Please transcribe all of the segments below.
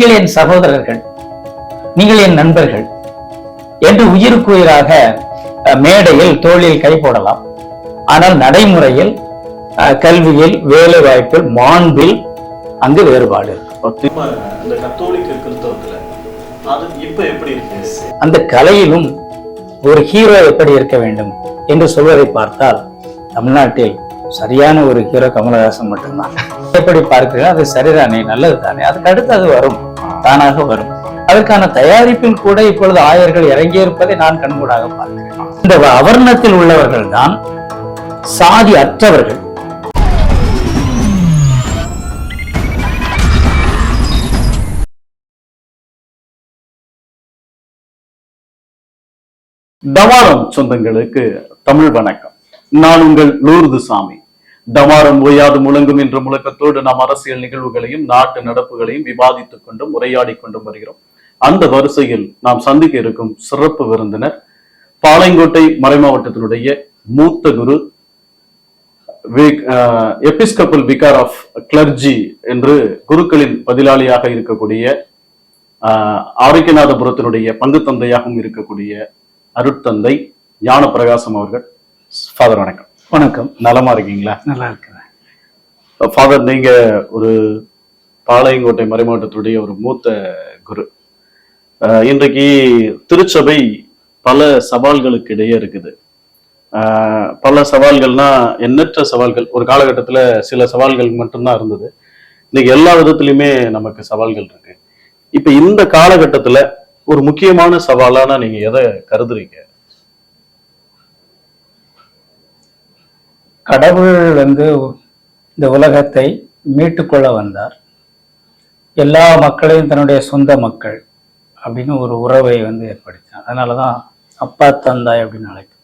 நீங்கள் என் சகோதரர்கள் நீங்கள் என் நண்பர்கள் என்று உயிருக்கு உயிராக அஹ், மேடையில் தோளில் கை போடலாம். ஆனால் நடைமுறையில் கல்வியில் வேலை வாய்ப்பில் மாண்பில் அங்கு வேறுபாடு அந்த கலையிலும் ஒரு ஹீரோ எப்படி இருக்க வேண்டும் என்று சொல்வதை பார்த்தால் தமிழ்நாட்டில் சரியான ஒரு ஹீரோ கமலஹாசன் மட்டும்தான். எப்படி பார்க்கிறீர்கள் அது சரிதானே நல்லது தானே அதுக்கு அடுத்து அது வரும். தானாக வரும். அதற்கான தயாரிப்பில் கூட இப்பொழுது ஆயர்கள் இறங்கியிருப்பதை நான் கண்கூடாக பார்க்கிறேன். இந்த அவர்ணத்தில் உள்ளவர்கள் தான் சாதி அற்றவர்கள். தவாரம் சொந்தங்களுக்கு தமிழ் வணக்கம். நான் உங்கள் லூர்து சாமி. டமாரம் ஓயாது முழங்கும் என்ற முழக்கத்தோடு நாம் அரசியல் நிகழ்வுகளையும் நாட்டு நடப்புகளையும் விவாதித்துக் கொண்டும் உரையாடி கொண்டும் வருகிறோம். அந்த வரிசையில் நாம் சந்திக்க இருக்கும் சிறப்பு விருந்தினர் பாளையங்கோட்டை மறைமாவட்டத்தினுடைய மூத்த குரு எபிஸ்கப்பல் விகார் ஆஃப் கிளர்ஜி என்று குருக்களின் பதிலாளியாக இருக்கக்கூடிய ஆஹ், ஆரோக்கியநாதபுரத்தினுடைய பங்கு தந்தையாகவும் இருக்கக்கூடிய அருட்தந்தை ஞான பிரகாசம் அவர்கள். ஃபாதர் வணக்கம். வணக்கம். நலமா இருக்கீங்களா? நல்லா இருக்கிறேன். ஃபாதர் நீங்க ஒரு பாளையங்கோட்டை மறைமாவட்டத்துடைய ஒரு மூத்த குரு. இன்றைக்கு திருச்சபை பல சவால்களுக்கு இடையே இருக்குது. பல சவால்கள்னா எண்ணற்ற சவால்கள். ஒரு காலகட்டத்துல சில சவால்கள் மட்டும்தான் இருந்தது. இன்னைக்கு எல்லா விதத்திலுமே நமக்கு சவால்கள் இருக்கு. இப்ப இந்த காலகட்டத்துல ஒரு முக்கியமான சவாலான நீங்க எதை கருதுறீங்க? கடவுள் வந்து இந்த உலகத்தை மீட்டுக்கொள்ள வந்தார். எல்லா மக்களையும் தன்னுடைய சொந்த மக்கள் அப்படின்னு ஒரு உறவை வந்து ஏற்படுத்தினார். அதனால தான் அப்பா தந்தாய் அப்படின்னு அழைக்கும்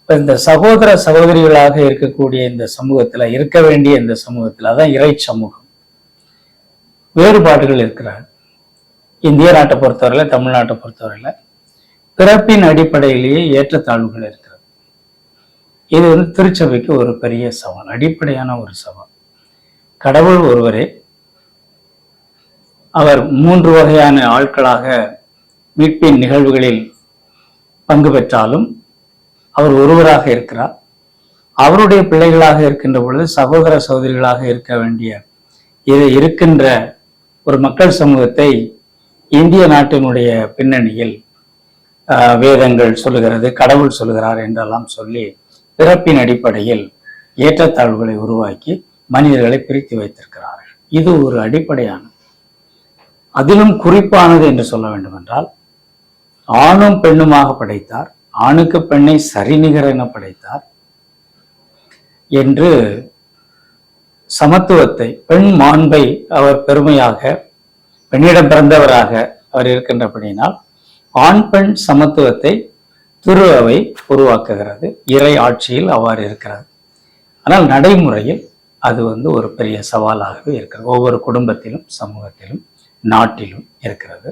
இப்போ இந்த சகோதர சகோதரிகளாக இருக்கக்கூடிய இந்த சமூகத்தில் இருக்க வேண்டிய இந்த சமூகத்தில் அதான் இறை சமூகம். வேறுபாடுகள் இருக்கிறார். இந்திய நாட்டை பொறுத்தவரையில் தமிழ்நாட்டை பொறுத்தவரையில் பிறப்பின் அடிப்படையிலேயே ஏற்றத்தாழ்வுகள் இருக்கிறது இது வந்து திருச்சபைக்கு ஒரு பெரிய சவால் அடிப்படையான ஒரு சவால். கடவுள் ஒருவரே அவர் மூன்று வகையான ஆட்களாக மீட்பின் நிகழ்வுகளில் பங்கு பெற்றாலும் அவர் ஒருவராக இருக்கிறார். அவருடைய பிள்ளைகளாக இருக்கின்ற பொழுது சகோதர சகோதரிகளாக இருக்க வேண்டிய இது இருக்கின்ற ஒரு மக்கள் சமூகத்தை இந்திய நாட்டினுடைய பின்னணியில் ஆஹ், வேதங்கள் சொல்லுகிறது கடவுள் சொல்லுகிறார் என்றெல்லாம் சொல்லி பிறப்பின் அடிப்படையில் ஏற்றத்தாழ்வுகளை உருவாக்கி மனிதர்களை பிரித்து வைத்திருக்கிறார்கள். இது ஒரு அடிப்படையான அதிலும் குறிப்பானது என்று சொல்ல வேண்டும் என்றால் ஆணும் பெண்ணுமாக படைத்தார் ஆணுக்கு பெண்ணை சரிநிகர் என படைத்தார் என்று சமத்துவத்தை பெண் மாண்பை அவர் பெருமையாக பெண்ணிடம் பிறந்தவராக அவர் இருக்கின்றபடியினால் ஆண் பெண் சமத்துவத்தை திரு உருவாக்குகிறது. இறை ஆட்சியில் அவ்வாறு இருக்கிறது. ஆனால் நடைமுறையில் அது வந்து ஒரு பெரிய சவாலாகவே இருக்கிறது. ஒவ்வொரு குடும்பத்திலும் சமூகத்திலும் நாட்டிலும் இருக்கிறது.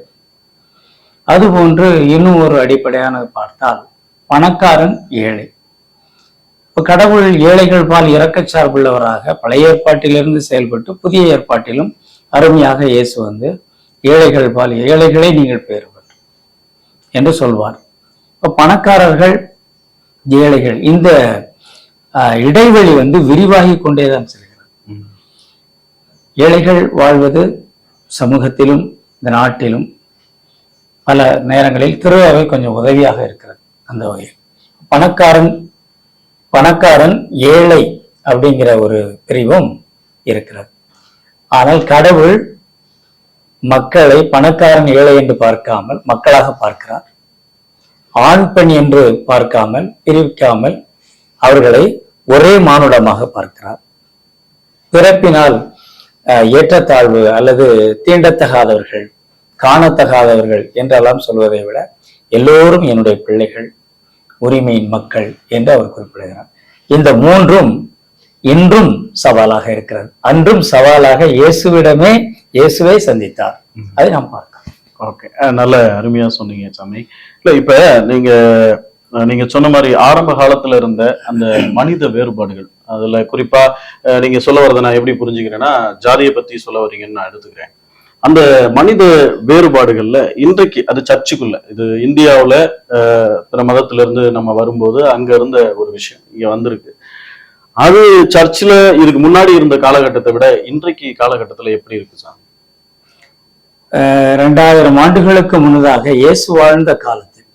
அதுபோன்று இன்னும் ஒரு அடிப்படையானது பார்த்தால் பணக்காரன் ஏழை. இப்போ கடவுள் ஏழைகள் பால் இறக்க சார்புள்ளவராக பழைய ஏற்பாட்டிலிருந்து செயல்பட்டு புதிய ஏற்பாட்டிலும் அருமையாக இயேசு வந்து ஏழைகள் பால் ஏழைகளே நீங்கள் பெயர் பெற்று என்று சொல்வார். இப்ப பணக்காரர்கள் ஏழைகள் இந்த இடைவெளி வந்து விரிவாகி கொண்டேதான் செல்கிறது. ஏழைகள் வாழ்வது சமூகத்திலும் இந்த நாட்டிலும் பல நேரங்களில் திருவாவை கொஞ்சம் உதவியாக இருக்கிறது அந்த வகையில். பணக்காரன் பணக்காரன் ஏழை அப்படிங்கிற ஒரு பிரிவும் இருக்கிறது. ஆனால் கடவுள் மக்களை பணக்காரன் ஏழை என்று பார்க்காமல் மக்களாக பார்க்கிறார். ஆண் பெண் என்று பார்க்காமல் பிரிக்காமல் அவர்களை ஒரே மானுடமாக பார்க்கிறார். பிறப்பினால் ஏற்றத்தாழ்வு அல்லது தீண்டத்தகாதவர்கள் காணத்தகாதவர்கள் என்றெல்லாம் சொல்வதை விட எல்லோரும் என்னுடைய பிள்ளைகள் உரிமையின் மக்கள் என்று அவர் குறிப்பிடுகிறார். இந்த மூன்றும் இன்றும் சவாலாக இருக்கிறது. அன்றும் சவாலாக இயேசுவிடமே இயேசுவை சந்தித்தார். அதை நாம் பார்க்கலாம் ஓகே நல்ல அருமையா சொன்னீங்க சாமி. இல்ல இப்ப நீங்க நீங்க சொன்ன மாதிரி ஆரம்ப காலத்துல இருந்த அந்த மனித வேறுபாடுகள் அதுல குறிப்பா நீங்க சொல்ல வரதை நான் எப்படி புரிஞ்சுக்கிறேன்னா ஜாதியை பத்தி சொல்ல வரீங்கன்னு நான் எடுத்துக்கிறேன். அந்த மனித வேறுபாடுகள்ல இன்றைக்கு அது சர்ச்சுக்குள்ள இது இந்தியாவுல பிற மதத்துல இருந்து நம்ம வரும்போது அங்க இருந்த ஒரு விஷயம் இங்க வந்திருக்கு. அது சர்ச்சில் இதுக்கு முன்னாடி இருந்த காலகட்டத்தை விட இன்றைக்கு காலகட்டத்துல எப்படி இருக்கு சார் ரெண்டாயிரம் ஆண்டுகளுக்கு முன்னதாக இயேசு வாழ்ந்த காலத்தில்.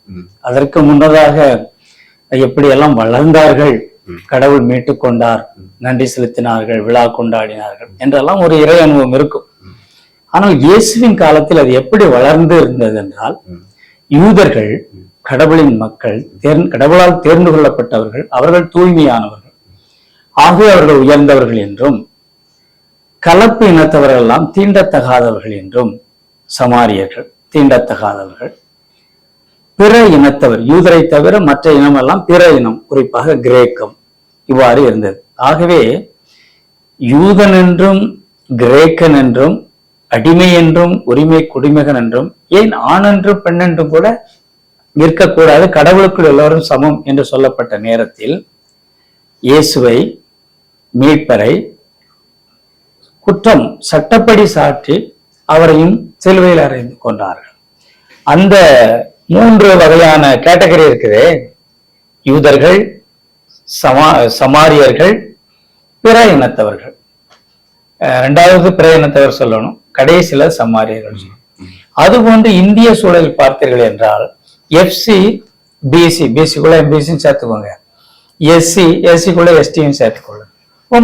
அதற்கு முன்னதாக எப்படியெல்லாம் வளர்ந்தார்கள். கடவுள் மீட்டு கொண்டார் நன்றி செலுத்தினார்கள் விழா கொண்டாடினார்கள் என்றெல்லாம் ஒரு இறை அனுபவம் இருக்கும் ஆனால் இயேசுவின் காலத்தில் அது எப்படி வளர்ந்து இருந்தது என்றால். யூதர்கள் கடவுளின் மக்கள் தேர்ந் கடவுளால் தேர்ந்து கொள்ளப்பட்டவர்கள் அவர்கள் தூய்மையானவர்கள் ஆகவே அவர்கள் உயர்ந்தவர்கள் என்றும் கலப்பு இனத்தவர்கள் எல்லாம் தீண்டத்தகாதவர்கள் என்றும் சமாரியர்கள் தீண்டத்தகாதவர்கள் பிற இனத்தவர் யூதரை தவிர மற்ற இனமெல்லாம் பிற இனம் குறிப்பாக கிரேக்கம் இவ்வாறு இருந்தது. ஆகவே யூதன் என்றும் கிரேக்கன் என்றும் அடிமை என்றும் உரிமை குடிமகன் என்றும் ஏன் ஆண் என்றும் பெண் என்றும் கூட இருக்கக்கூடாது கடவுளுக்குள் எல்லோரும் சமம் என்று சொல்லப்பட்ட நேரத்தில் இயேசுவை மீட்பரை குற்றம் சட்டப்படி சாற்றி அவரையும் சிலுவையில் அறைந்து கொண்டார்கள். அந்த மூன்று வகையான கேட்டகரி இருக்குதே. யூதர்கள் சமா சமாரியர்கள் பிற இனத்தவர்கள். ரெண்டாவது பிற இனத்தவர் சொல்லணும். கடைசியில சமாரியர்கள் சொல்லணும். அதுபோன்று இந்திய சூழலில் பார்த்தீர்கள் என்றால் எஃப்சி பிசி பிசிக்குள்ள எம்பிசியும் சேர்த்துக்கோங்க. எஸ்சி எஸ்சிக்குள்ள எஸ்டியும் சேர்த்துக்கொள்ளும்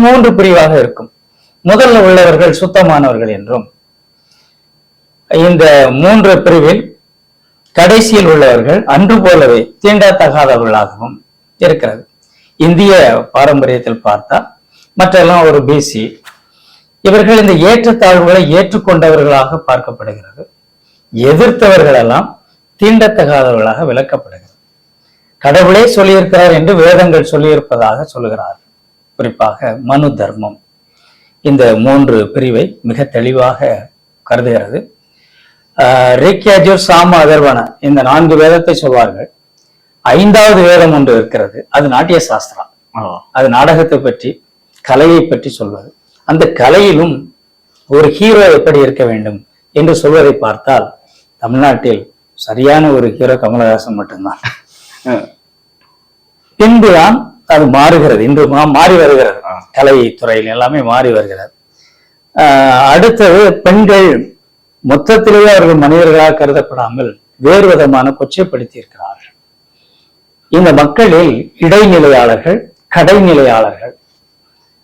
மூன்று பிரிவாக இருக்கும். முதல்ல உள்ளவர்கள் சுத்தமானவர்கள் என்றும் இந்த மூன்று பிரிவில் கடைசியில் உள்ளவர்கள் அன்று போலவே தீண்டத்தகாதவர்களாகவும் இருக்கிறது. இந்திய பாரம்பரியத்தில் பார்த்தா மற்றெல்லாம் ஒரு பிசி இவர்கள் இந்த ஏற்றத்தாழ்வுகளை ஏற்றுக்கொண்டவர்களாக பார்க்கப்படுகிறது. எதிர்த்தவர்களெல்லாம் தீண்டத்தகாதவர்களாக விளக்கப்படுகிறது. கடவுளே சொல்லியிருக்கிறார் என்று வேதங்கள் சொல்லியிருப்பதாக சொல்லுகிறார். குறிப்பாக மனு தர்மம் இந்த மூன்று பிரிவை மிக தெளிவாக கருதுகிறது. ரேக்கியாஜூர் சாம அதர்வன இந்த நான்கு வேதத்தை சொல்வார்கள். ஐந்தாவது வேதம் ஒன்று இருக்கிறது. அது நாட்டிய சாஸ்திரா அது நாடகத்தை பற்றி கலையை பற்றி சொல்வது. அந்த கலையிலும் ஒரு ஹீரோ எப்படி இருக்க வேண்டும் என்று சொல்வதை பார்த்தால் தமிழ்நாட்டில் சரியான ஒரு ஹீரோ கமலஹாசன் மட்டும்தான். பின்புதான் அது மாறுகிறது. இன்று மாறி வருகிறது. கலை துறையில் எல்லாமே மாறி வருகிறது. அடுத்தது பெண்கள் மொத்தத்திலேயே அவர்கள் மனிதர்களாக கருதப்படாமல் வேறு விதமான கொச்சைப்படுத்தி இருக்கிறார்கள் இந்த மக்களில் இடைநிலையாளர்கள் கடைநிலையாளர்கள்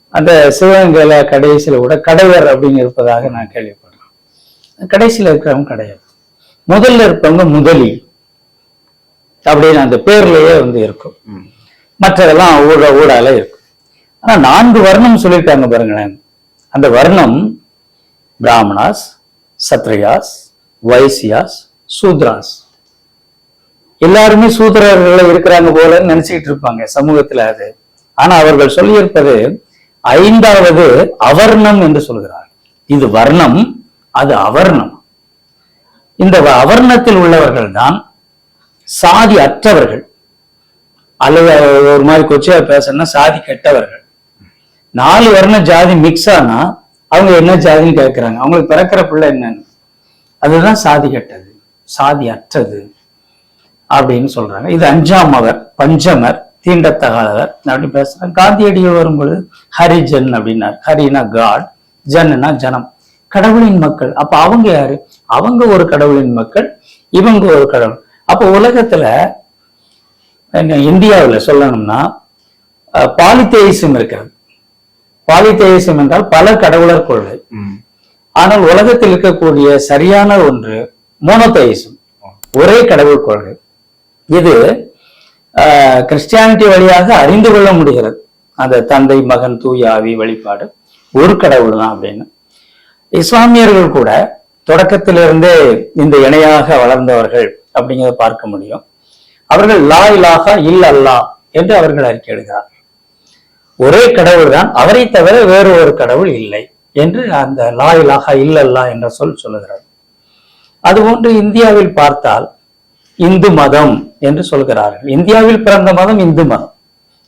அந்த சிவகங்கையில கடைசியில கூட கடைவர் அப்படின்னு இருப்பதாக நான் கேள்விப்படுறேன். கடைசியில இருக்கிறவங்க கிடையாது முதல்ல இருப்பவங்க முதலி. அப்படின்னு அந்த பேர்லயே வந்து இருக்கும். மற்றதெல்லாம் ஊட ஊடால இருக்கும். ஆனா நான்கு வர்ணம் சொல்லியிருக்காங்க பாருங்களேன். அந்த வர்ணம் பிராமணாஸ் சத்ரியாஸ் வைசியாஸ் சூத்ராஸ். எல்லாருமே சூத்திரர்கள் இருக்கிறாங்க போல நினைச்சுக்கிட்டு இருப்பாங்க சமூகத்துல அது. ஆனா அவர்கள் சொல்லியிருப்பது ஐந்தாவது அவர்ணம் என்று சொல்கிறார் இது வர்ணம் அது அவர்ணம். இந்த அவர்ணத்தில் உள்ளவர்கள் தான் சாதி அற்றவர்கள். அல்லது ஒரு மாதிரி கொச்சையா பேசணும்னா சாதி கெட்டவர்கள். நாலு வர்ண ஜாதி மிக்ஸ் ஆனா அவங்க என்ன ஜாதின்னு கேட்கிறாங்க அவங்களுக்கு பிறக்கிற பிள்ளை என்னன்னு. அதுதான் சாதி கெட்டது. சாதி அற்றது அப்படின்னு சொல்றாங்க. இது அஞ்சாம் அவர் பஞ்சமர் தீண்டத்தகாதவர் அப்படி பேசுறாங்க. காந்தியடிகள் வரும்பொழுது ஹரிஜன் அப்படின்னார். ஹரினா காட் ஜன்னா ஜனம். கடவுளின் மக்கள். அப்ப அவங்க யாரு? அவங்க ஒரு கடவுளின் மக்கள் இவங்க ஒரு கடவுள். அப்ப உலகத்துல இந்தியாவில் இந்தியாவுல சொல்லணும்னா பாலித்தேயிசம் இருக்கிறது. பாலித்தேயிசம் என்றால் பல கடவுளர் கொள்கை. ஆனால் உலகத்தில் இருக்கக்கூடிய சரியான ஒன்று மோனோதேயிசம். ஒரே கடவுள் கொள்கை. இது கிறிஸ்டியானிட்டி வழியாக அறிந்து கொள்ள முடிகிறது. அந்த தந்தை மகன் தூய ஆவி வழிபாடு ஒரு கடவுள் தான் அப்படின்னு. இஸ்லாமியர்கள் கூட தொடக்கத்திலிருந்தே இந்த இணையாக வளர்ந்தவர்கள் அப்படிங்கிறத பார்க்க முடியும். அவர்கள் லா இலாஹா இல் அல்லா என்று அவர்கள் அறிக்கையிடுகிறார் ஒரே கடவுள் தான் அவரை தவிர வேறு ஒரு கடவுள் இல்லை என்று அந்த லா இல்லல்லா என்ற சொல் சொல்லுகிறார். அதுபோன்று இந்தியாவில் பார்த்தால் இந்து மதம் என்று சொல்கிறார்கள். இந்தியாவில் பிறந்த மதம் இந்து மதம்.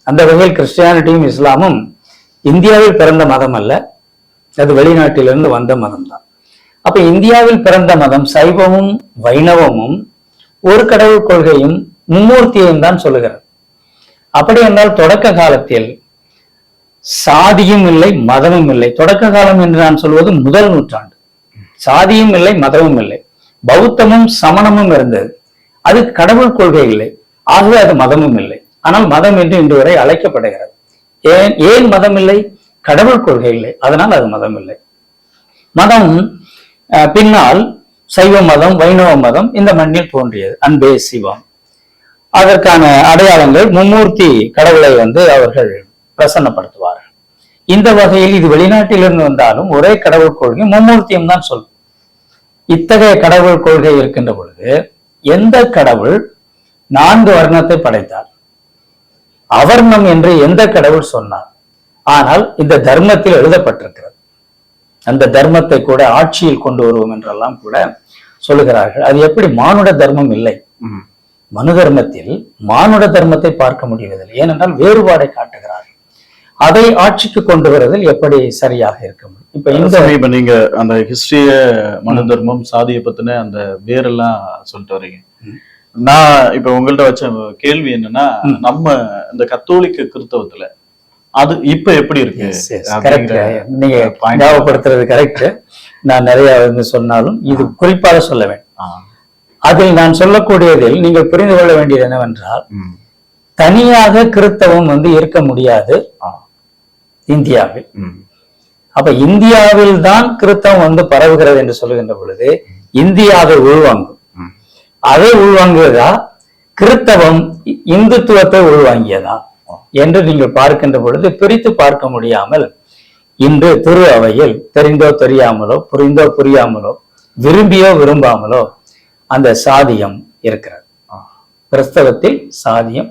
அந்த வகையில் கிறிஸ்டியானிட்டியும் இஸ்லாமும் இந்தியாவில் பிறந்த மதம் அல்ல அது வெளிநாட்டிலிருந்து வந்த மதம் தான் அப்ப இந்தியாவில் பிறந்த மதம் சைவமும் வைணவமும் ஒரு கடவுள் கொள்கையும் மும்மூர்த்தியையும் தான் சொல்லுகிறது. அப்படி என்றால் தொடக்க காலத்தில் சாதியும் இல்லை மதமும் இல்லை. தொடக்க காலம் என்று நான் சொல்வது முதல் நூற்றாண்டு. சாதியும் இல்லை மதமும் இல்லை. பௌத்தமும் சமணமும் இருந்தது. அது கடவுள் கொள்கை இல்லை. ஆகவே அது மதமும் இல்லை. ஆனால் மதம் என்று இன்று வரை அழைக்கப்படுகிறது. ஏன் ஏன் மதம் இல்லை? கடவுள் கொள்கை இல்லை. அதனால் அது மதம் இல்லை. மதம் அஹ், பின்னால் சைவ மதம் வைணவ மதம் இந்த மண்ணில் தோன்றியது. அன்பே சிவம். அதற்கான அடையாளங்கள் மும்மூர்த்தி கடவுளை வந்து அவர்கள் பிரசன்னப்படுத்துவார்கள் இந்த வகையில் இது வெளிநாட்டிலிருந்து வந்தாலும் ஒரே கடவுள் கொள்கை மும்மூர்த்தியம் தான் சொல்லும். இத்தகைய கடவுள் கொள்கை இருக்கின்ற பொழுது எந்த கடவுள் நான்கு வர்ணத்தை படைத்தார்? அவர்ணம் என்று எந்த கடவுள் சொன்னார்? ஆனால் இந்த தர்மத்தில் எழுதப்பட்டிருக்கிறது. அந்த தர்மத்தை கூட ஆட்சியில் கொண்டு வருவோம் என்றெல்லாம் கூட சொல்லுகிறார்கள். அது எப்படி மானுட தர்மம் இல்லை. மனு தர்மத்தில் மானுட தர்மத்தை பார்க்க முடிவதில்லை. ஏனென்றால் வேறுபாடை காட்டுகிறார்கள். அதை ஆட்சிக்கு கொண்டு வருவதில் எப்படி சரியாக இருக்க முடியும் இப்ப இந்த இப்ப நீங்க அந்த ஹிஸ்டரிய மனு தர்மம் சாதியை பத்தின அந்த வேரெல்லாம் சொல்லிட்டு வர்றீங்க நான் இப்ப உங்கள்ட்ட வச்ச கேள்வி என்னன்னா நம்ம இந்த கத்தோலிக்க கிறிஸ்தவத்துல அது இப்ப எப்படி இருக்கு correct. நீங்க. ஞாபகப்படுத்துறது கரெக்ட் நான் நிறைய வந்து சொன்னாலும் இது குறிப்பாக சொல்ல வேண்டும். அதில் நான் சொல்லக்கூடியதில் நீங்கள் புரிந்து கொள்ள வேண்டியது என்னவென்றால். தனியாக கிறிஸ்தவம் வந்து இருக்க முடியாது. இந்தியாவில். அப்ப இந்தியாவில் தான் கிறிஸ்தவம் வந்து பரவுகிறது என்று சொல்லுகின்ற பொழுது இந்தியாவை உள்வாங்கும். அதை உள்வாங்குவதா கிறிஸ்தவம் இ- இந்துத்துவத்தை உள்வாங்கியதா என்று நீங்கள் பார்க்கின்ற பொழுது பிரித்து பார்க்க முடியாமல் இன்று திரு அவையில் தெரிந்தோ தெரியாமலோ புரிந்தோ புரியாமலோ விரும்பியோ விரும்பாமலோ அந்த சாதியம் இருக்கிறது. கிறிஸ்தவத்தில் சாதியம்.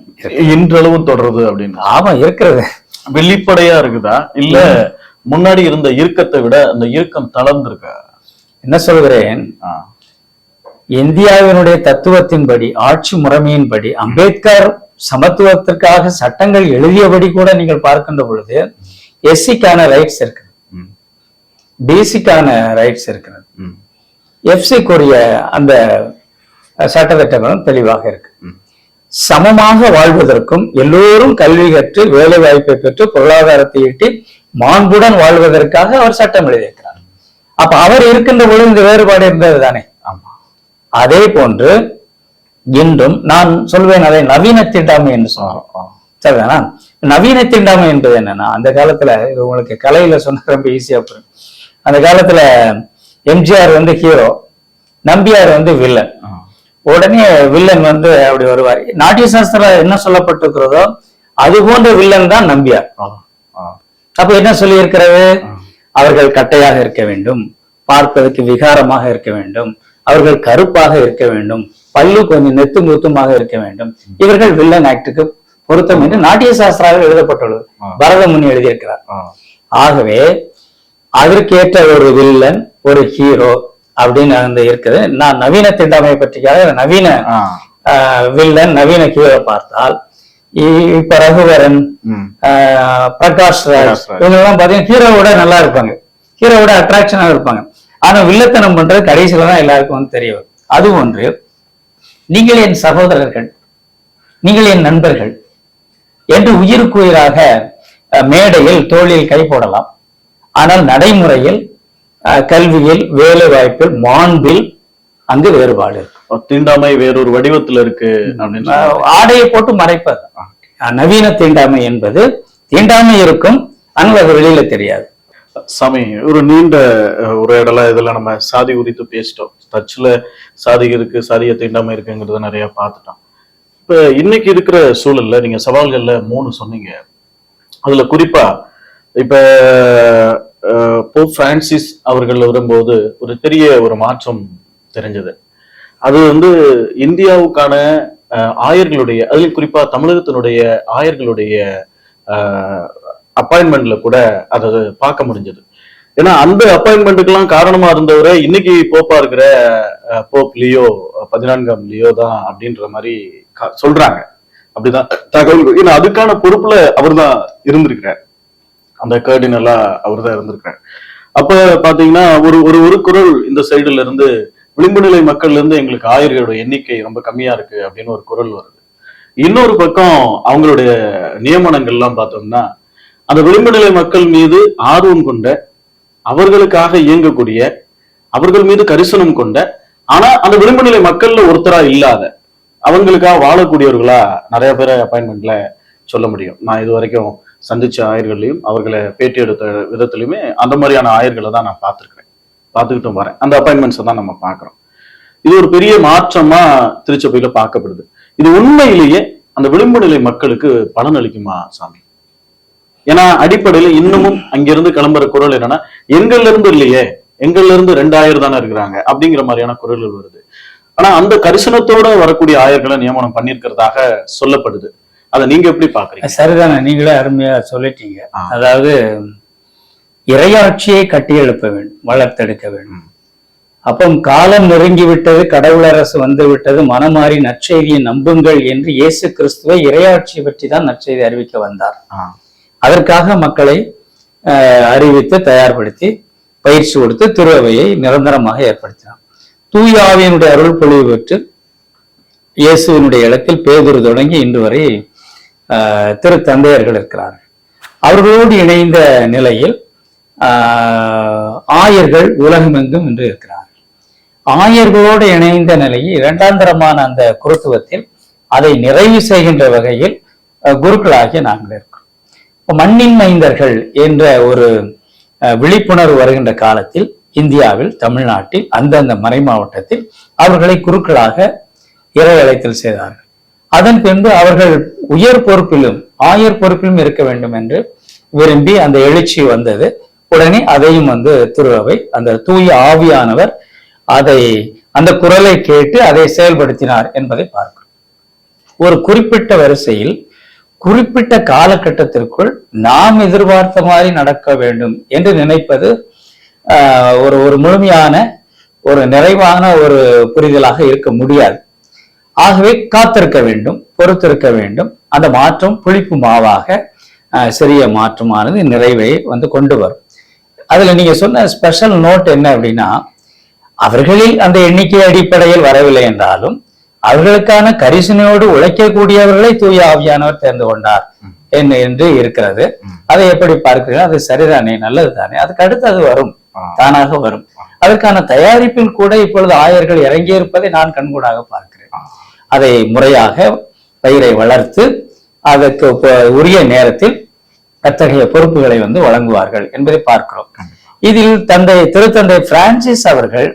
இன்றளவும் தொடருது அப்படின்னு ஆமா இருக்கிறது வெளிப்படையா இருக்குதா இல்ல முன்னாடி இருந்த இறுக்கத்தை விட அந்த இறுக்கம் தளர்ந்திருக்கா என்ன சொல்கிறேன். இந்தியாவினுடைய தத்துவத்தின்படி ஆட்சி முறைமையின்படி அம்பேத்கர் சமத்துவத்திற்காக சட்டங்கள் எழுதியபடி கூட நீங்கள் பார்க்கின்ற பொழுது எஸ்சிக்கான ரைட்ஸ் இருக்கிறது ம். பிசிக்கான ரைட்ஸ் இருக்கிறது. எஃப்சிக்குரிய அந்த சட்டத்திட்டங்களும் தெளிவாக இருக்கு. சமமாக வாழ்வதற்கும் எல்லோரும் கல்வி கற்று வேலை வாய்ப்பை பெற்று பொருளாதாரத்தை ஈட்டி மாண்புடன் வாழ்வதற்காக அவர் சட்டம் எழுதியிருக்கிறார். அப்ப அவர் இருக்கின்ற பொழுது இந்த வேறுபாடு இருந்தது தானே? ஆமா. அதே போன்று இன்றும் நான் சொல்வேன் அதை நவீன தீண்டாமை என்று ஆ. சரிதானா? நவீன தீண்டாமை என்பது என்னன்னா அந்த காலத்துல இது உங்களுக்கு கலையில சொன்ன ரொம்ப ஈஸியா புரியும். அந்த காலத்துல எம்ஜிஆர் வந்து ஹீரோ நம்பியார் வந்து வில்லன். உடனே வில்லன் வந்து அப்படி வருவார். நாட்டிய சாஸ்திரம் என்ன சொல்லப்பட்டிருக்கிறதோ அது போன்ற வில்லன் தான் நம்பியார். அப்ப என்ன சொல்லியிருக்கிறது? அவர்கள் கட்டையாக இருக்க வேண்டும் பார்ப்பதற்கு விகாரமாக இருக்க வேண்டும் அவர்கள் கருப்பாக இருக்க வேண்டும் பல்லு கொஞ்சம் நெத்து முத்துமாக இருக்க வேண்டும். இவர்கள் வில்லன் ஆக்டுக்கு பொருத்தம் என்று நாட்டிய சாஸ்திராவில் எழுதப்பட்டுள்ளது. பரதமுனி எழுதியிருக்கிறார். ஆகவே அதற்கேற்ற ஒரு வில்லன் ஒரு ஹீரோ அப்படின்னு அந்த இருக்குது. நான் நவீன தீண்டாமை பற்றிக்காக நவீன வில்லன் நவீன ஹீரோ பார்த்தால் இப்ப ரகுவரன் பிரகாஷ் ராஜ் பிரகாஷ் ராஜ். இவங்க எல்லாம் பாத்தீங்கன்னா ஹீரோவோட நல்லா இருப்பாங்க. ஹீரோவோட அட்ராக்ஷனா இருப்பாங்க. ஆனா வில்லத்தனம் பண்றது கடைசியில தான் எல்லாருக்கும் வந்து தெரிய வரும். அது ஒன்று நீங்கள் என் சகோதரர்கள் நீங்கள் என் நண்பர்கள் என்று உயிருக்கு உயிராக அஹ், மேடையில் தோளில் கை போடலாம். ஆனால் நடைமுறையில் கல்வியில் வேலை வாய்ப்பில் மாண்பில் அங்கு வேறுபாடு இருக்கு. தீண்டாமை வேறொரு வடிவத்துல இருக்கு ஆடையை போட்டு மறைப்பது. நவீன தீண்டாமை என்பது தீண்டாமை இருக்கும் ஆனால் அது வெளியில தெரியாது. சாமி ஒரு நீண்ட அஹ், உரையாடலா இதுல நம்ம சாதி குறித்து பேசிட்டோம். டச்ல சாதி இருக்கு சாதிய தீண்டாமை இருக்குங்கிறத நிறைய பார்த்துட்டோம். இப்ப இன்னைக்கு இருக்கிற சூழல்ல நீங்க சவால்கள்ல மூணு சொன்னீங்க. அதுல குறிப்பா இப்ப போப் பிரான்சிஸ் அவர்கள் வரும்போது ஒரு பெரிய ஒரு மாற்றம் தெரிஞ்சது. அது வந்து இந்தியாவுக்கான அஹ், ஆயர்களுடைய அதில் குறிப்பா தமிழகத்தினுடைய ஆயர்களுடைய அப்பாயின்மெண்ட்ல கூட அதை பார்க்க முடிஞ்சது. ஏன்னா அந்த அப்பாயின்மெண்ட்டுக்கெல்லாம் காரணமா இருந்தவரை இன்னைக்கு போப்பா இருக்கிற போப் லியோ பதினான்காம் லியோ தான் அப்படின்ற மாதிரி சொல்றாங்க. அப்படிதான். தகவல் ஏன்னா அதுக்கான பொறுப்புல அவர்தான் இருந்திருக்கிறார். அந்த கேர்டினலா அவர் தான் இருந்திருக்காரு அப்ப பாத்தீங்கன்னா ஒரு ஒரு ஒரு குரல் இந்த சைடுல இருந்து விளிம்பு நிலை மக்கள்ல இருந்து எங்களுக்கு ஆயர்களோட எண்ணிக்கை ரொம்ப கம்மியா இருக்கு அப்படின்னு ஒரு குரல் வருது. இன்னொரு பக்கம் அவங்களுடைய நியமனங்கள்லாம் பார்த்தோம்னா அந்த விளிம்பு நிலை மக்கள் மீது ஆர்வம் கொண்ட அவர்களுக்காக இயங்கக்கூடிய அவர்கள் மீது கரிசனம் கொண்ட ஆனா அந்த விளிம்பு நிலை மக்கள்ல ஒருத்தரா இல்லாத அவங்களுக்காக வாழக்கூடியவர்களா நிறைய பேரை அப்பாயின்மெண்ட்ல சொல்ல முடியும். நான் இது வரைக்கும் சந்திச்ச ஆயர்களையும் அவர்களை பேட்டி எடுத்த விதத்துலையுமே அந்த மாதிரியான ஆயர்களை தான் நான் பார்த்துருக்குறேன். பார்த்துக்கிட்டும் வரேன். அந்த அப்பாயின்மெண்ட்ஸை தான் நம்ம பார்க்குறோம். இது ஒரு பெரிய மாற்றமா திருச்சபையில் பார்க்கப்படுது. இது உண்மையிலேயே அந்த விளிம்பு நிலை மக்களுக்கு பலன் அளிக்குமா சாமி? ஏன்னா அடிப்படையில இன்னமும் அங்கிருந்து கிளம்புற குரல் என்னன்னா எங்கள்ல இருந்து இல்லையே எங்கள்ல இருந்து ரெண்டாயிரம் தானே இருக்கிறாங்க அப்படிங்கிற மாதிரியான குரல்கள் வருது. ஆனா அந்த கரிசனத்தோட வரக்கூடிய ஆயர்களை நியமனம் பண்ணியிருக்கிறதாக சொல்லப்படுது. அதை நீங்க எப்படி பாக்குறீங்க? சரிதானே நீங்களே அருமையா சொல்லிட்டீங்க. அதாவது இறையாட்சியை கட்டியெழுப்ப வேண்டும் வளர்த்தெடுக்க வேண்டும். அப்போ காலம் நெருங்கி விட்டது கடவுள் அரசு வந்து விட்டது மனமாறி நற்செய்தியை நம்புங்கள் என்று இயேசு கிறிஸ்துவை இறையாட்சியை பற்றி தான் நற்செய்தி அறிவிக்க வந்தார். அதற்காக மக்களை அறிவித்து தயார்படுத்தி பயிற்சி கொடுத்து திருவையை நிரந்தரமாக ஏற்படுத்தினார். தூய ஆவியினுடைய அருள் பொழிவு பெற்று இயேசுவினுடைய இடத்தில் பேதுரு தொடங்கி இன்று வரை அஹ், திருத்தந்தையர்கள் இருக்கிறார்கள். அவர்களோடு இணைந்த நிலையில் ஆஹ், ஆயர்கள் உலகமெங்கும் இன்று இருக்கிறார்கள். ஆயர்களோடு இணைந்த நிலையில் இரண்டாந்தரமான அந்த குருத்துவத்தில் அதை நிறைவு செய்கின்ற வகையில் குருக்களாகிய நாங்கள் இருக்கிறோம். மண்ணின் மைந்தர்கள் என்ற ஒரு அஹ், விழிப்புணர்வு வருகின்ற காலத்தில் இந்தியாவில் தமிழ்நாட்டில் அந்தந்த மறை மாவட்டத்தில் அவர்களை குருக்களாக இறை அழைத்தல் செய்தார்கள். அதன் பின்பு அவர்கள் உயர் பொறுப்பிலும் ஆயர் பொறுப்பிலும் இருக்க வேண்டும் என்று விரும்பி அந்த எழுச்சி வந்தது. உடனே அதையும் வந்து திருவை அந்த தூய ஆவியானவர் அதை அந்த குரலை கேட்டு அதை செயல்படுத்தினார் என்பதை பார்க்கிறோம். ஒரு குறிப்பிட்ட வரிசையில் குறிப்பிட்ட காலகட்டத்திற்குள் நாம் எதிர்பார்த்த மாதிரி நடக்க வேண்டும் என்று நினைப்பது ஆஹ், ஒரு ஒரு முழுமையான ஒரு நிறைவான ஒரு புரிதலாக இருக்க முடியாது. ஆகவே காத்திருக்க வேண்டும் பொறுத்திருக்க வேண்டும். அந்த மாற்றம் புளிப்பு மாவாக சிறிய மாற்றமானது நிறைவை வந்து கொண்டு வரும். அதுல நீங்க சொன்ன ஸ்பெஷல் நோட் என்ன அப்படின்னா அவர்களில் அந்த எண்ணிக்கை அடிப்படையில் வரவில்லை என்றாலும் அவர்களுக்கான கரிசனையோடு உழைக்கக்கூடியவர்களை தூய ஆவியானவர் தேர்ந்து கொண்டார் என்று என்று இருக்கிறது. அதை எப்படி பார்க்கிறீர்கள் அது சரிதானே நல்லது தானே அதுக்கு அடுத்து அது வரும். தானாக வரும். அதற்கான தயாரிப்பில் கூட இப்பொழுது ஆயர்கள் இறங்கி இருப்பதை நான் கண்கூடாக பார்க்கிறேன். அதை முறையாக பயிரை வளர்த்து அதற்கு உரிய நேரத்தில் அத்தகைய பொறுப்புகளை வந்து வழங்குவார்கள் என்பதை பார்க்கிறோம். இதில் தந்தை திருத்தந்தை பிரான்சிஸ் அவர்கள்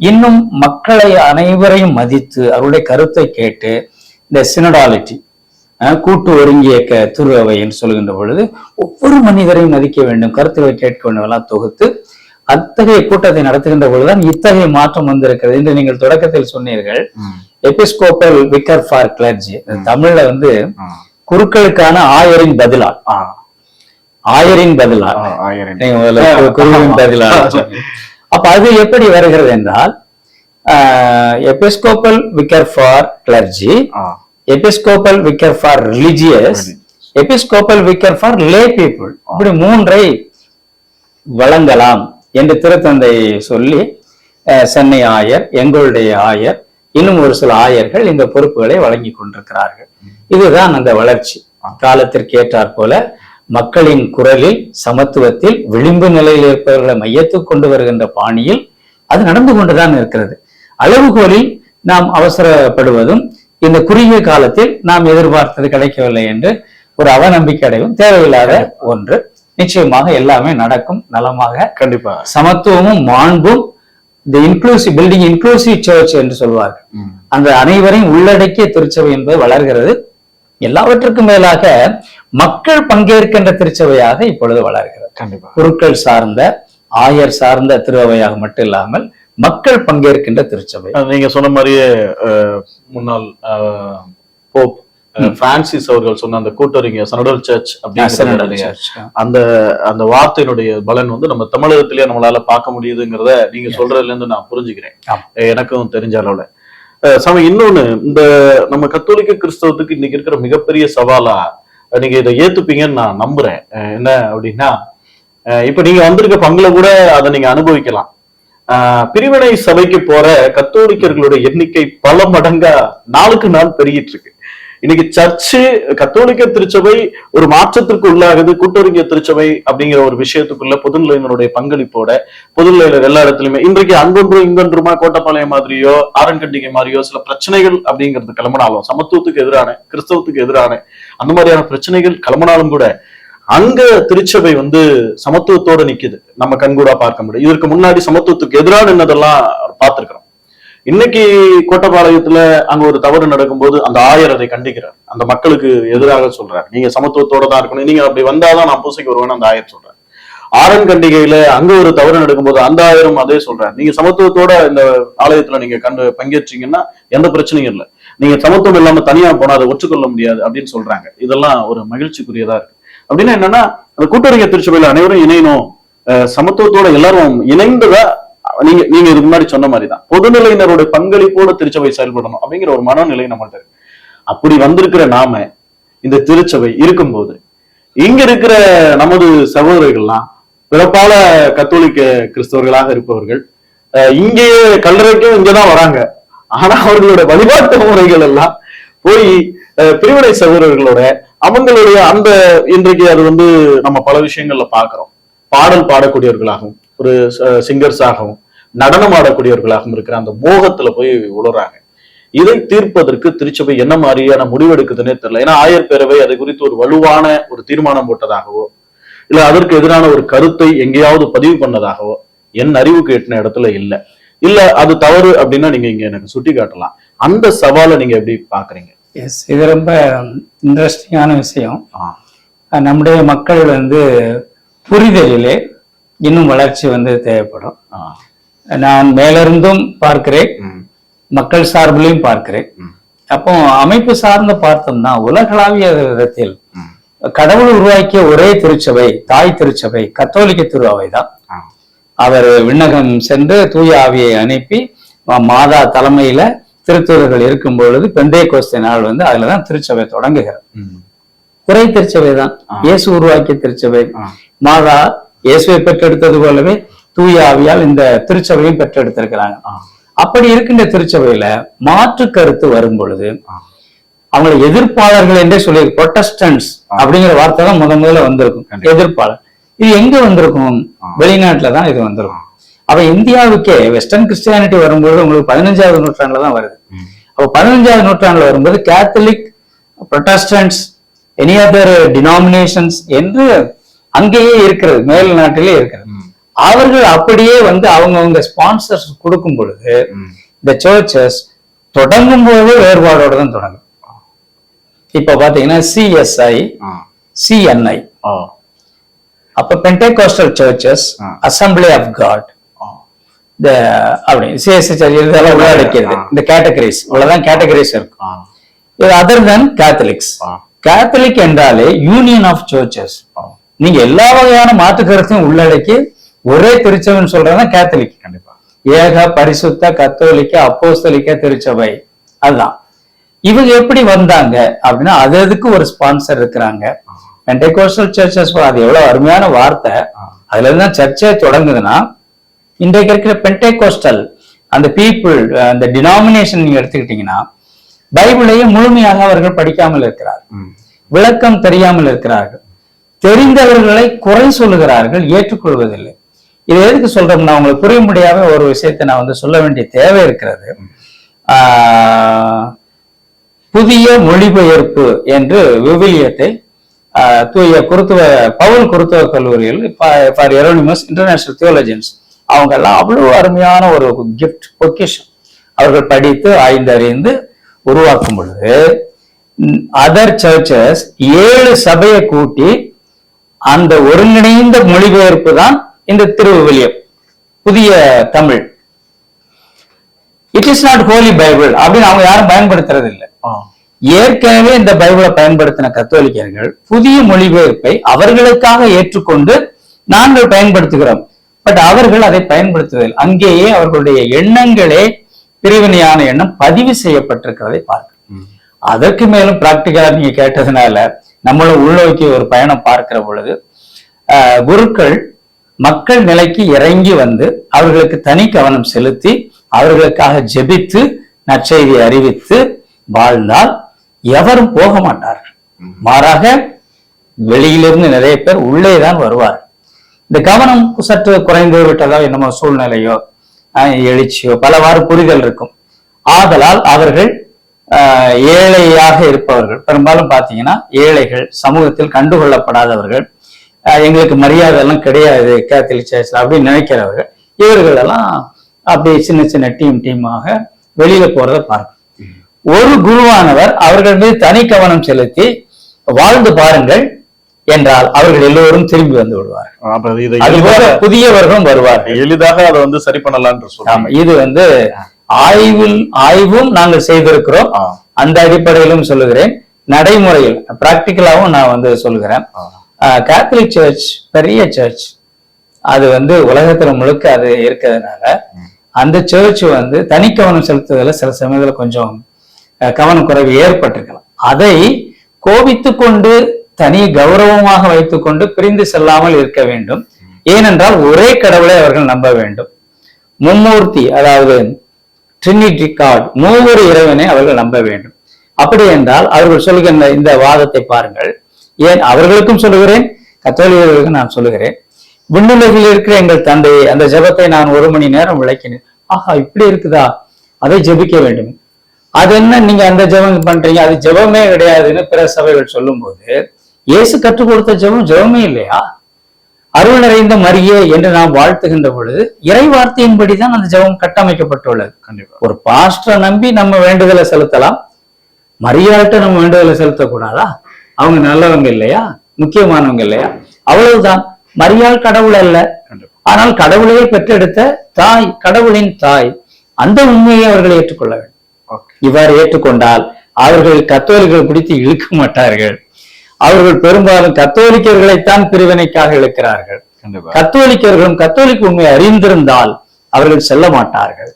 இன்னும் மக்களை அனைவரையும் மதித்து அவருடைய கருத்தை கேட்டு இந்த சினடாலிட்டி கூட்டு ஒருங்கிய க துரு அவை என்று சொல்கின்ற பொழுது ஒவ்வொரு மனிதரையும் மதிக்க வேண்டும் கருத்துக்களை கேட்க வேண்டும் எல்லாம் தொகுத்து அத்தகைய கூட்டத்தை நடத்துகின்ற பொழுதுதான் இத்தகைய மாற்றம் வந்திருக்கிறது என்று நீங்கள் தொடக்கத்தில் சொன்னீர்கள். எபிஸ்கோப்பல் விக்கர் ஃபார் கிளர்ஜி தமிழ்ல வந்து குருக்களுக்கான ஆயரின் பதிலார் ஆ, ஆயரின் கு- குருவின் சொன்னீங்க. அப்ப அது எப்படி வருகிறது என்றால் episcopal vicar for clergy episcopal vicar for religious episcopal vicar for lay people. இப்படி மூன்றை வழங்கலாம் என்று திருத்தந்தை சொல்லி சென்னை ஆயர் எங்களுடைய ஆயர் இன்னும் ஒரு சில ஆயர்கள் இந்த பொறுப்புகளை வழங்கி கொண்டிருக்கிறார்கள். இதுதான் அந்த வளர்ச்சி. காலத்திற்கு ஏற்றாற் போல மக்களின் குரலில் சமத்துவத்தில் விளிம்பு நிலையில் இருப்பவர்களை மையத்துக்கு கொண்டு வருகின்ற பாணியில் அது நடந்து கொண்டுதான் இருக்கிறது. அளவுகோலில் நாம் அவசரப்படுவதும் இந்த குறுகிய காலத்தில் நாம் எதிர்பார்த்தது கிடைக்கவில்லை என்று ஒரு அவநம்பிக்கை அடைவும் தேவையில்லாத ஒன்று. நிச்சயமாக எல்லாமே நடக்கும். நலமாக கண்டிப்பா. சமத்துவமும் மாண்பும் the inclusive building inclusive church என்று சொல்வார்கள். அந்த அனைவரையும் உள்ளடக்கிய திருச்சபை என்பது வளர்கிறது. எல்லாவற்றுக்கும் மேலாக மக்கள் பங்கேற்கின்ற திருச்சபையாக இப்பொழுது வளர்கிறது. கண்டிப்பா. குருக்கள் சார்ந்த ஆயர் சார்ந்த திருவையாக மட்டும் இல்லாமல் மக்கள் பங்கேற்கின்ற திருச்சபை. நீங்க சொன்ன மாதிரியே முன்னாள் போப் பிரான்சிஸ் அவர்கள் சொன்ன அந்த கூட்டறிஞர் சனடல் சர்ச் Church. அந்த அந்த வார்த்தையினுடைய பலன் வந்து நம்ம தமிழகத்திலேயே நம்மளால பார்க்க முடியுதுங்கிறத நீங்க சொல்றதுல இருந்து நான் புரிஞ்சுக்கிறேன். எனக்கும் தெரிஞ்ச அளவுல. சாமி இன்னொன்னு இந்த நம்ம கத்தோலிக்க கிறிஸ்தவத்துக்கு இன்னைக்கு இருக்கிற மிகப்பெரிய சவாலா நீங்க இதை ஏத்துப்பீங்கன்னு நான் நம்புறேன். என்ன அப்படின்னா இப்ப நீங்க வந்திருக்க பங்குல கூட அதை நீங்க அனுபவிக்கலாம். பிரிவினை சபைக்கு போற கத்தோலிக்கர்களுடைய எண்ணிக்கை பல மடங்கா நாளுக்கு நாள் பெருகிட்டு இருக்கு. இன்னைக்கு சர்ச்சு கத்தோலிக்க திருச்சபை ஒரு மாற்றத்திற்கு உள்ளாகுது கூட்டறிஞர் திருச்சபை அப்படிங்கிற ஒரு விஷயத்துக்குள்ள பொதுநிலையினருடைய பங்களிப்போட பொதுநிலையினர் எல்லா இடத்துலயுமே இன்றைக்கு அங்கொன்றும் இங்கொன்றுமா கோட்டப்பாளையம் மாதிரியோ ஆரன்கண்டிகை மாதிரியோ சில பிரச்சனைகள் அப்படிங்கிறது கிளம்பினாலும் சமத்துவத்துக்கு எதிரான கிறிஸ்தவத்துக்கு எதிரான அந்த மாதிரியான பிரச்சனைகள் கிளம்பினாலும் கூட அங்க திருச்சபை வந்து சமத்துவத்தோட நிக்குது. நம்ம கண்கூடா பார்க்க முடியும். இதற்கு முன்னாடி சமத்துவத்துக்கு எதிரான என்னதெல்லாம் பார்த்திருக்கிறோம்? இன்னைக்கு கோட்டப்பாளையத்துல அங்க ஒரு தவறு நடக்கும்போது அந்த ஆயர் அதை கண்டிக்கிறார். அந்த மக்களுக்கு எதிராக சொல்றாரு. நீங்க சமத்துவத்தோட தான் இருக்கணும். நீங்க அப்படி வந்தாதான் நான் பூசைக்கு வருவேன்னு அந்த ஆயர் சொல்றாரு. ஆரன் கண்டிகையில அங்க ஒரு தவறு நடக்கும்போது அந்த ஆயிரம் அதே சொல்றாரு. நீங்க சமத்துவத்தோட இந்த ஆலயத்துல நீங்க கண்டு பங்கேற்றீங்கன்னா எந்த பிரச்சனையும் இல்லை. நீங்க சமத்துவம் இல்லாம தனியா போனா அதை ஒற்றுக்கொள்ள முடியாது அப்படின்னு சொல்றாங்க. இதெல்லாம் ஒரு மகிழ்ச்சிக்குரியதா இருக்கு. அப்படின்னா என்னன்னா அந்த கூட்டறிஞர் திருச்சபையில அனைவரும் இணையணும். அஹ் சமத்துவத்தோட எல்லாரும் இணைந்ததா நீங்க நீங்க இதுக்கு முன்னாடி சொன்ன மாதிரி தான் பொதுநிலையினருடைய பங்களிப்போட திருச்சபை செயல்படணும் அப்படிங்கிற ஒரு மனநிலை நம்மள்ட்ட அப்படி வந்திருக்கிற நாம இந்த திருச்சபை இருக்கும்போது இங்க இருக்கிற நமது சகோதரர்கள்லாம் பிறப்பால கத்தோலிக்க கிறிஸ்தவர்களாக இருப்பவர்கள் அஹ் இங்கேயே கல்லறைக்கும் இங்கதான் வராங்க. ஆனா அவர்களோட வழிபாட்டு முறைகள் எல்லாம் போய் அஹ் பிரிவினை சகோதரர்களோட அவங்களுடைய அந்த இன்றைக்கு அது வந்து நம்ம பல விஷயங்கள்ல பாக்குறோம் பாடல் பாடக்கூடியவர்களாகவும் ஒரு சிங்கர்ஸாகவும் நடனம் ஆடக்கூடியவர்களாகவும் இருக்கிற அந்த மோகத்துல போய் உணர்றாங்க இதை தீர்ப்பதற்கு திருச்சபை என்ன மாதிரியான முடிவெடுக்குதுன்னே தெரியல. ஏன்னா ஆயர் பேரவை அதை குறித்து ஒரு வலுவான ஒரு தீர்மானம் போட்டதாகவோ இல்ல அதற்கு எதிரான ஒரு கருத்தை எங்கேயாவது பதிவு பண்ணதாகவோ என் அறிவுக்கு எட்டின இடத்துல இல்ல. இல்ல அது தவறு அப்படின்னா நீங்க இங்க எனக்கு சுட்டி காட்டலாம் அந்த சவாலை நீங்க எப்படி பாக்குறீங்க எஸ் இது ரொம்ப இன்ட்ரெஸ்டிங்கான விஷயம். நம்முடைய மக்கள் வந்து புரிதலிலே இன்னும் வளர்ச்சி வந்து தேவைப்படும். நான் மேலிருந்தும் பார்க்கிறேன். மக்கள் சார்பிலையும் பார்க்கிறேன். அப்போ அமைப்பு சார்ந்து பார்த்தோம்னா உலகளாவிய விதத்தில் கடவுள் உருவாக்கிய ஒரே திருச்சபை தாய் திருச்சபை கத்தோலிக்க திருவாவை தான். அவர் விண்ணகம் சென்று தூய ஆவியை அனுப்பி மாதா தலைமையில திருத்தூதர்கள் இருக்கும் பொழுது பெந்தே கோஸ்தை நாள் வந்து அதுலதான் திருச்சபை தொடங்குகிறது. ம், குறை திருச்சபை தான். இயேசு உருவாக்கிய திருச்சபை. மாதா இயேசுவை பெற்றெடுத்தது போலவே தூய ஆவியால் இந்த திருச்சபையும் பெற்றெடுத்திருக்கிறாங்க. அப்படி இருக்கின்ற திருச்சபையில மாற்று கருத்து வரும் பொழுது. அவங்களை எதிர்ப்பாளர்கள் என்றே சொல்லி ப்ரொட்டஸ்டன்ஸ் அப்படிங்கிற வார்த்தை தான் முத முதல்ல வந்திருக்கும். எதிர்ப்பாளர். இது எங்க வந்திருக்கும்? வெளிநாட்டுல தான் இது வந்திருக்கும். அப்ப இந்தியாவுக்கே வெஸ்டர்ன் கிறிஸ்டியானிட்டி வரும்போது உங்களுக்கு பதினஞ்சாவது நூற்றாண்டுல தான் வருது. அப்ப பதினஞ்சாவது நூற்றாண்டுல வரும்போது Catholic Protestants any other denominations என்று அங்கேயே இருக்கிறது மேல் நாட்டிலே இருக்கிறது. அவர்கள் அப்படியே வந்து அவங்கவங்க ஸ்பான்சர்ஸ் கொடுக்கும் பொழுது இந்த சர்ச்சஸ் தொடங்கும் போதே வேறுபாடோட தான் தொடங்கும். இப்ப பாத்தீங்கன்னா சிஎஸ்ஐ சிஎன்ஐ அப்ப Pentecostal churches. Assembly of God. இந்த அப்படி சிஎஸ்ஐ இதெல்லாம் உள்ளடக்கியது ஆ. இந்த கேட்டகரிஸ் இவ்வளவுதான் கேட்டகரிஸ் இருக்கும். இது அதர் தென் கேத்தலிக்ஸ் கேத்தலிக் என்றாலே யூனியன் ஆஃப் சர்ச்சஸ். நீங்க எல்லா வகையான மாற்று கருத்தையும் உள்ளடக்கி ஒரே திருச்சபைன்னு சொல்றதுதான் கேத்தலிக் கண்டிப்பா. ஏக பரிசுத்த கத்தோலிக்க அப்போஸ்தலிக்க திருச்சபை. அதுதான். இவங்க எப்படி வந்தாங்க அப்படின்னா அது அதுக்கு ஒரு ஸ்பான்சர் இருக்கிறாங்க? பென்டெகோஸ்டல் சர்ச்சஸ் அது எவ்வளவு அருமையான வார்த்தை. அதுல இருந்து தான் சர்ச்சே தொடங்குதுன்னா இன்றைக்கு இருக்கிற பென்டெகோஸ்டல் அந்த பீப்புள் அந்த டினாமினேஷன் நீங்க எடுத்துக்கிட்டீங்கன்னா பைபிளையே முழுமையாக அவர்கள் படிக்காமல் இருக்கிறார்கள். ம், விளக்கம் தெரியாமல் இருக்கிறார்கள். தெரிந்தவர்களை குறை சொல்லுகிறார்கள் ஏற்றுக்கொள்வதில்லை. இது எதுக்கு சொல்றோம்னா உங்களுக்கு புரிய முடியாம ஒரு விஷயத்தை நான் வந்து சொல்ல வேண்டிய தேவை இருக்கிறது. புதிய மொழிபெயர்ப்பு என்று விவிலியத்தை தூய குருத்துவ பவுல் குருத்துவ கல்லூரியில் ஃபார் எரோனிமஸ் இன்டர்நேஷனல் தியோலஜியன்ஸ் அவங்க எல்லாம் அவ்வளவு அருமையான ஒரு கிஃப்ட் பொக்கிஷம் அவர்கள் படித்து ஆய்ந்தறிந்து உருவாக்கும் பொழுது அதர் சர்ச்சஸ் ஏழு சபையை கூட்டி அந்த ஒருங்கிணைந்த மொழிபெயர்ப்பு தான் இந்த திருவிவிலியம் புதிய Tamil. It is not holy Bible அப்படின்னு அவங்க யாரும் பயன்படுத்துறது இல்லை ஏற்கனவே இந்த பைபிளை பயன்படுத்தின கத்தோலிக்கர்கள் புதிய மொழிபெயர்ப்பை அவர்களுக்காக ஏற்றுக்கொண்டு நாங்கள் பயன்படுத்துகிறோம். பட் அவர்கள் அதை பயன்படுத்துவதில்லை. அங்கேயே அவர்களுடைய எண்ணங்களே பிரிவினையான எண்ணம் பதிவு செய்யப்பட்டிருக்கிறதை பார்க்க. அதற்கு மேலும் பிராக்டிகலா நீங்க கேட்டதுனால நம்மளும் உள்நோக்கி ஒரு பயணம் பார்க்கிற பொழுது குருக்கள் மக்கள் நிலைக்கு இறங்கி வந்து அவர்களுக்கு தனி கவனம் செலுத்தி அவர்களுக்காக ஜெபித்து நற்செய்தியை அறிவித்து வாழ்ந்தால் எவரும் போக மாட்டார்கள். மாறாக வெளியிலிருந்து நிறைய பேர் உள்ளே தான் வருவார். இந்த கவனம் சற்று குறைந்து விட்டதோ என்னமோ சூழ்நிலையோ எழுச்சியோ பலவாறு புரிதல் இருக்கும். ஆதலால் அவர்கள் ஏழையாக இருப்பவர்கள். பெரும்பாலும் பார்த்தீங்கன்னா ஏழைகள் சமூகத்தில் கண்டுகொள்ளப்படாதவர்கள் எங்களுக்கு மரியாதை எல்லாம் கிடையாது கேத்தலிக் சர்ச்சில் அப்படின்னு நினைக்கிறவர்கள். இவர்கள் எல்லாம் அப்படியே சின்ன சின்ன டீம் டீமாக வெளியில போறதை பார்க்கும் ஒரு குருவானவர் அவர்கள் மீது தனி கவனம் செலுத்தி வாழ்ந்து பாருங்கள் என்றால் அவர்கள் எல்லோரும் திரும்பி வந்து விடுவார்கள். அதுபோல புதியவர்களும் வருவார்கள். எளிதாக அதை வந்து சரி சொல்றாங்க. இது வந்து ஆய்வில் ஆய்வும் நாங்கள் செய்திருக்கிறோம். அந்த அடிப்படையிலும் சொல்லுகிறேன். நடைமுறையில் பிராக்டிக்கலாவும் நான் வந்து சொல்லுகிறேன். கேத்தலிக் சர்ச் பெரிய சர்ச் அது வந்து உலகத்துல முழுக்க அது இருக்கிறதுனால அந்த சர்ச் வந்து தனி கவனம் செலுத்துவதில் சில சமயத்துல கொஞ்சம் அஹ், கவனக்குறைவு ஏற்பட்டிருக்கலாம். அதை கோபித்து கொண்டு தனி கௌரவமாக வைத்துக்கொண்டு பிரிந்து செல்லாமல் இருக்க வேண்டும். ஏனென்றால் ஒரே கடவுளை அவர்கள் நம்ப வேண்டும். மும்மூர்த்தி அதாவது ட்ரினிட்டி காட் மூவரு இறைவனை அவர்கள் நம்ப வேண்டும். அப்படி என்றால் அவர்கள் சொல்லுகின்ற இந்த வாதத்தை பாருங்கள். ஏன் அவர்களுக்கும் சொல்லுகிறேன் கத்தோலிகர்களுக்கும் நான் சொல்லுகிறேன். விண்ணுலகில் இருக்கிற எங்கள் தந்தையை அந்த ஜெபத்தை நான் ஒரு மணி நேரம் விளக்கினேன் ஆஹா இப்படி இருக்குதா? அதை ஜெபிக்க வேண்டும். அது என்ன நீங்க அந்த ஜெபம் பண்றீங்க? அது ஜெபமே கிடையாதுன்னு பிற சபைகள் சொல்லும்போது இயேசு கற்றுக் கொடுத்த ஜெபம் ஜெபமே இல்லையா? அருள் நிறைந்த மரியே என்று நாம் வாழ்த்துகின்ற பொழுது இறை வார்த்தையின்படிதான் அந்த ஜெபம் கட்டமைக்கப்பட்டுள்ளது. கண்டிப்பா. ஒரு பாஸ்டரை நம்பி நம்ம வேண்டுதலை செலுத்தலாம். மரியாதை நம்ம வேண்டுதலை செலுத்தக்கூடாதா? அவங்க நல்லவங்க இல்லையா? முக்கியமானவங்க இல்லையா? அவ்வளவுதான். மரியாள் கடவுள் அல்ல. ஆனால் கடவுளையே பெற்றெடுத்த தாய் கடவுளின் தாய் அந்த உண்மையை அவர்கள் ஏற்றுக்கொள்ள வேண்டும். இவ்வாறு ஏற்றுக்கொண்டால் அவர்கள் கத்தோலிக்கர்கள் பிடித்து இழுக்க மாட்டார்கள். அவர்கள் பெரும்பாலும் கத்தோலிக்கர்களைத்தான் பிரிவினைக்காக இழுக்கிறார்கள். கத்தோலிக்கர்களும் கத்தோலிக்க உண்மை அறிந்திருந்தால் அவர்கள் செல்ல மாட்டார்கள்.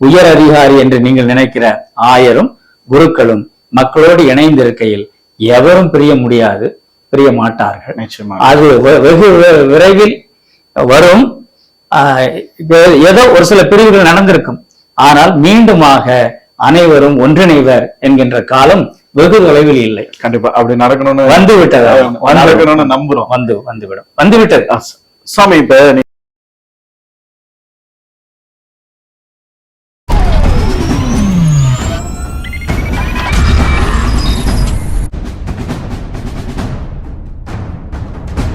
உயர் அதிகாரி என்று நீங்கள் நினைக்கிற ஆயரும் குருக்களும் மக்களோடு இணைந்திருக்கையில் எவரும் பிரிய முடியாது பிரிய மாட்டார்கள். நிச்சயமா அது வெகு விரைவில் வரும். ஏதோ ஒரு சில பிரிவுகள் நடந்திருக்கும். ஆனால் மீண்டுமாக அனைவரும் ஒன்றிணைவர் என்கின்ற காலம் வெகு தொலைவில் இல்லை. கண்டிப்பா. அப்படி நடக்கணும்னு வந்து விட்டது வந்து நடக்கணும்னு நம்புறோம். வந்து வந்துவிடும். வந்து விட்டது சாமி இப்ப